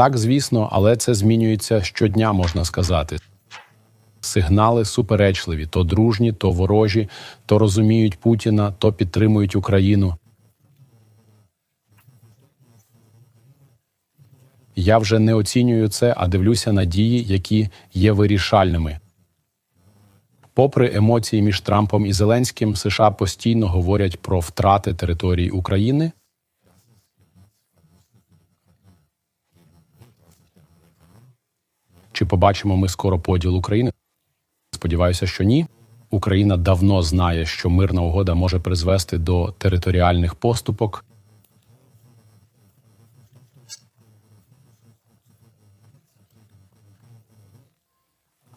Так, звісно, але це змінюється щодня, можна сказати. Сигнали суперечливі: то дружні, то ворожі, то розуміють Путіна, то підтримують Україну. Я вже не оцінюю це, а дивлюся на дії, які є вирішальними. Попри емоції між Трампом і Зеленським, США постійно говорять про втрати території України. Чи побачимо ми скоро поділ України? Сподіваюся, що ні. Україна давно знає, що мирна угода може призвести до територіальних поступок.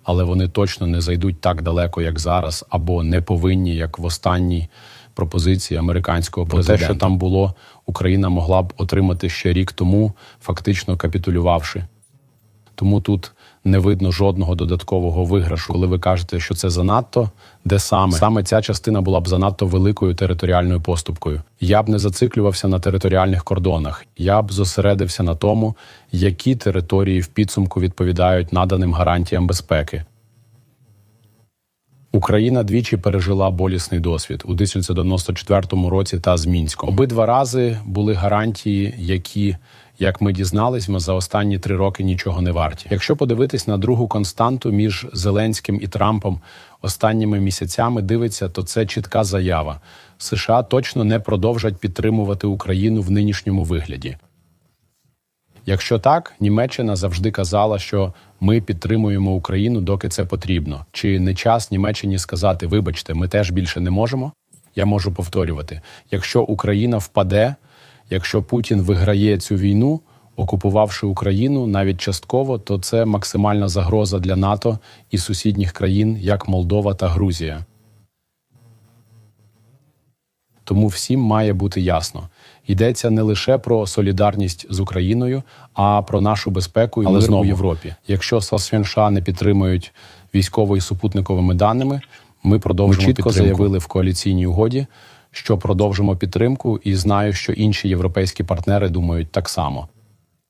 але вони точно не зайдуть так далеко, як зараз, або не повинні, як в останній пропозиції американського президента. Те, що там було, Україна могла б отримати ще рік тому, фактично капітулювавши. Тому тут не видно жодного додаткового виграшу. Коли ви кажете, що це занадто, де саме саме ця частина була б занадто великою територіальною поступкою. Я б не зациклювався на територіальних кордонах. Я б зосередився на тому, які території в підсумку відповідають наданим гарантіям безпеки. Україна двічі пережила болісний досвід у 1994 році та з Мінськом. Обидва рази були гарантії, які, як ми дізнались, ми за останні три роки нічого не варті. Якщо подивитись на другу константу між Зеленським і Трампом останніми місяцями дивиться, то це чітка заява. США точно не продовжать підтримувати Україну в нинішньому вигляді. Якщо так, Німеччина завжди казала, що ми підтримуємо Україну, доки це потрібно. Чи не час Німеччині сказати, вибачте, ми теж більше не можемо? Я можу повторювати: якщо Україна впаде, якщо Путін виграє цю війну, окупувавши Україну навіть частково, то це максимальна загроза для НАТО і сусідніх країн, як Молдова та Грузія. Тому всім має бути ясно. Йдеться не лише про солідарність з Україною, а про нашу безпеку і Але мир знову. у Європі. Якщо США не підтримують військово і супутниковими даними, ми продовжимо Ми чітко підтримку. заявили заявили в коаліційній угоді, що продовжимо підтримку, і знаю, що інші європейські партнери думають так само.